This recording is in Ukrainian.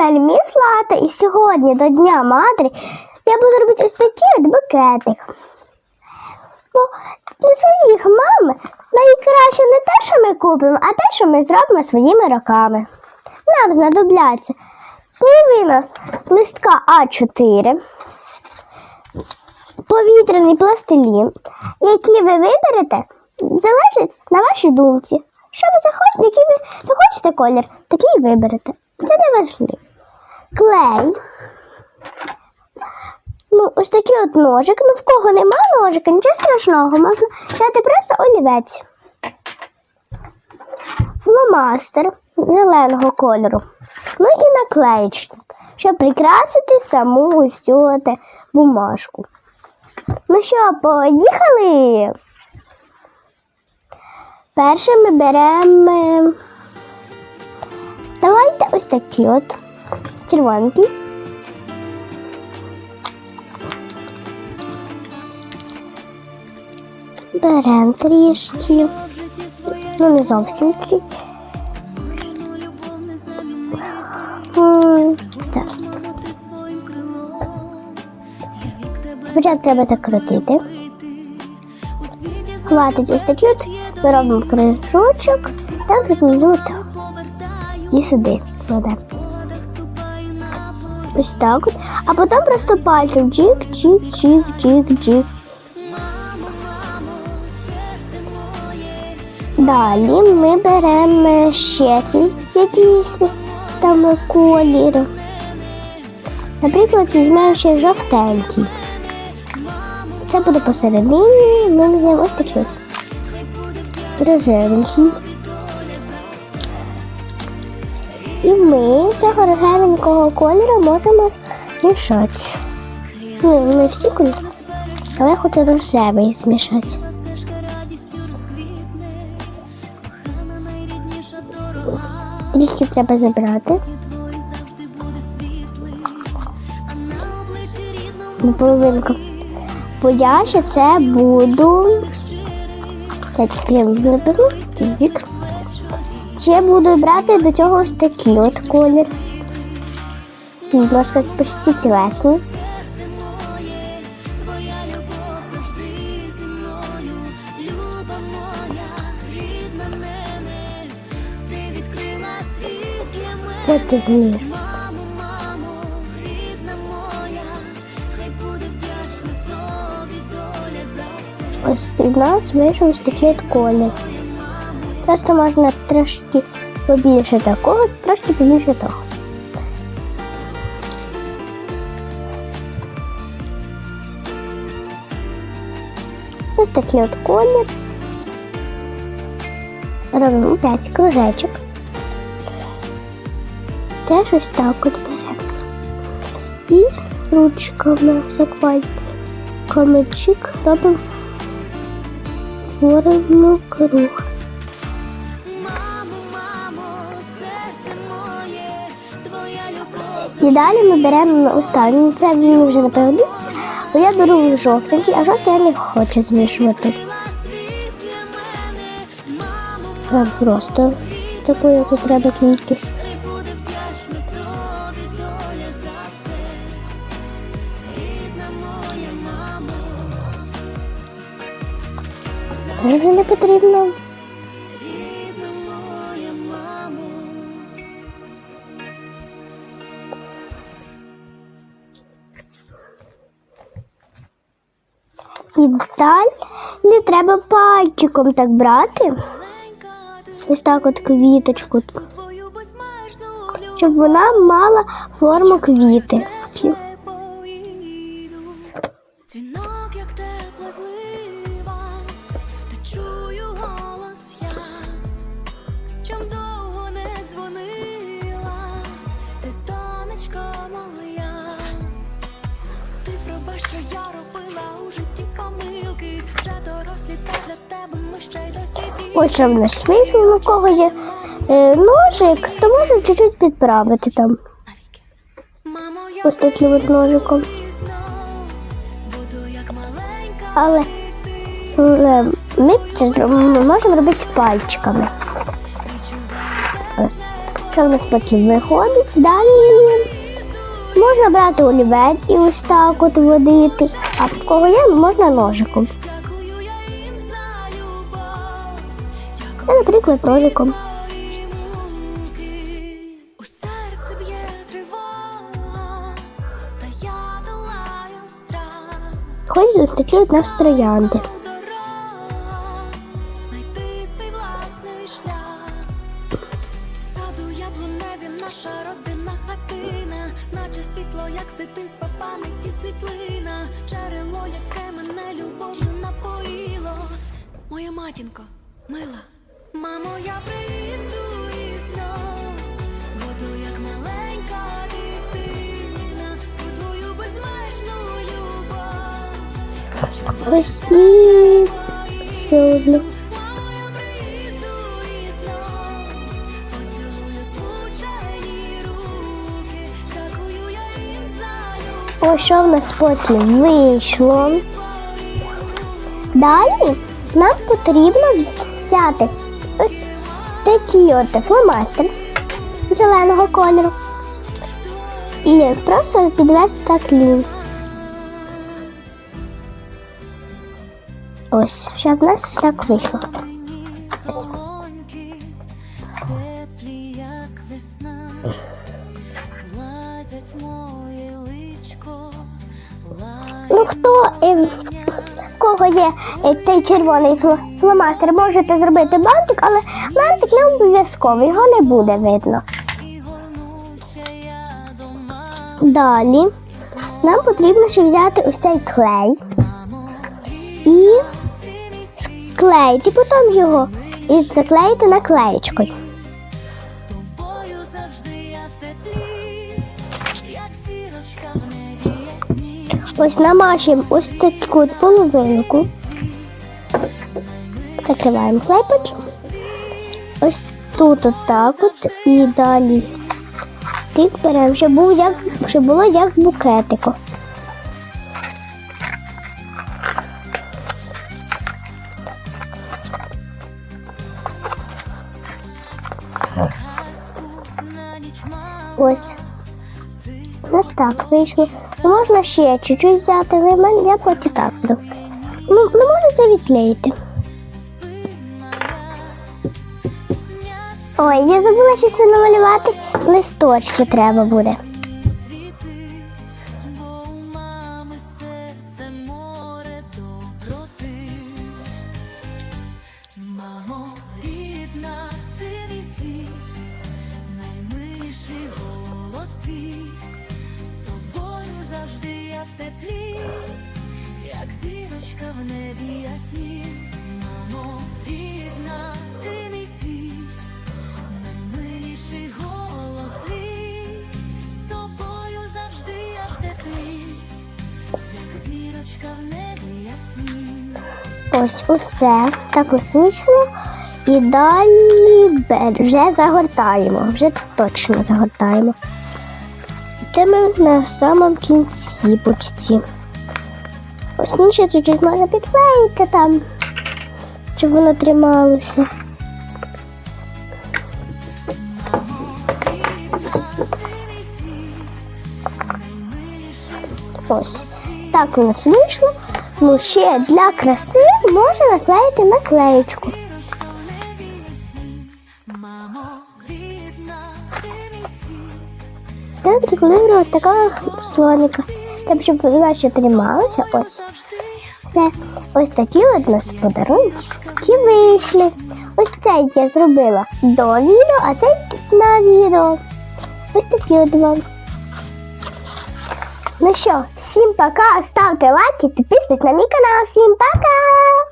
каналі Міс Лата і сьогодні до Дня Матері я буду робити ось такий от букетик. Бо для своїх мам найкраще не те, що ми купимо, а те, що ми зробимо своїми руками. Нам знадобляться половина листка А4, повітряний пластилін, який ви виберете, залежить на вашій думці. Що ви захочете, який ви захочете колір, такий виберете. Це не важливо. Клей. Ну, ось такий от ножик. Ну, в кого нема ножика, нічого страшного, можна взяти просто олівець. Фломастер зеленого кольору. Ну і наклеїчки, щоб прикрасити саму ось цю бумажку. Ну що, поїхали? Перше ми беремо. Давайте ось такий от червоненький. Беремо трішки. Ну, не зовсім трішки. Спочатку треба закрутити. Хватить ось такий от. Ми робимо кружочок та прикладемо так. І сюди кладемо. Ось так от. А потім просто пальцем джик, джик, джик, джик, джик. Далі ми беремо ще ці якісь там колір. Наприклад, візьмемо ще жовтенький. Це буде посередині, ми візьмемо ось такий. Рожевенький. І ми цього рожевенького кольору можемо змішати. Ні, не всі кольори, але хочу рожевий змішати. Трішки треба забрати. Половинку. Бо я ще це буду. Так, я наберу. Вік. Ще буду брати до цього ось такий от колір. Він, можна почти тілесний. От змієш. Ось у нас вийшов ось такий от колір. Просто можна трошки побільше такого, трошки побільше того. Ось такий от колір. Робимо 5 кружечок. Теж ось так от беремо. І ручками закладками чик робимо форму круг. І далі ми беремо останній. Це він вже не пригодиться, бо я беру жовтенький, а жовтий я не хочу змішувати. Це просто таку, яку треба кількість. Вже не потрібно. І далі треба пальчиком так брати. Ось так от квіточку, щоб вона мала форму квіти. Ось в нас вийшло, у кого є е, ножик, то можна чуть-чуть підправити там. Ось таким от ножиком. Але, але ми це можемо робити пальчиками. Ось. Що в нас потім виходить? Далі можна брати олівець і ось так от водити. А в кого є, можна ножиком. Я, наприклад, ножиком. У серці б'є тривога, та я долаю страх. Хоч зустрічають нас троянди. Знайти свій власний шлях. В саду яблуневі наша родинна хатина, наче світло, як з дитинства пам'яті світлина, джерело, яке мене любов'ю напоїло. Моя матінко, мила, мамо, я прийду і знов, буду як маленька дитина, твою безмежну любов. Хочу Ось і ще одну. За. Ось що в нас потім вийшло. Далі нам потрібно взяти ось такі от фломастери зеленого кольору. І просто підвести так лінію. Ось, щоб в нас ось так вийшло. Ну хто е, в кого є цей червоний фло- фломастер, можете зробити бантик, але бантик не обов'язково, його не буде видно. Далі нам потрібно ще взяти ось цей клей і ти склеїти потім його і заклеїти наклеєчкою. Ось намашуємо ось таку половинку. Закриваємо клей. Ось тут отак от і далі. Тик беремо, щоб, був як, щоб було як мам, Ось. Ось так вийшло. Ну, Можна ще чуть-чуть взяти, але я потім так зроблю. Ну, ну можна це відклеїти. Ой, я забула ще намалювати. Листочки треба буде. завжди я в теплі, як зірочка в небі ясні. Ось усе. Так вийшло. І далі вже загортаємо. Вже точно загортаємо. Це ми на самому кінці почти. Ось ну ще чуть-чуть можна підклеїти там, щоб воно трималося. Ось. Так у нас вийшло. Ну ще для краси можна наклеїти наклеєчку. Світ. Там ось така слоника. Треба, щоб вона ще трималася. Ось. Все. Ось такі от нас подарунки вийшли. Ось цей я зробила до відео, а цей на відео. Ось такі от вам. Ну що, всім пока, ставте лайки, підписуйтесь на мій канал. Всім пока!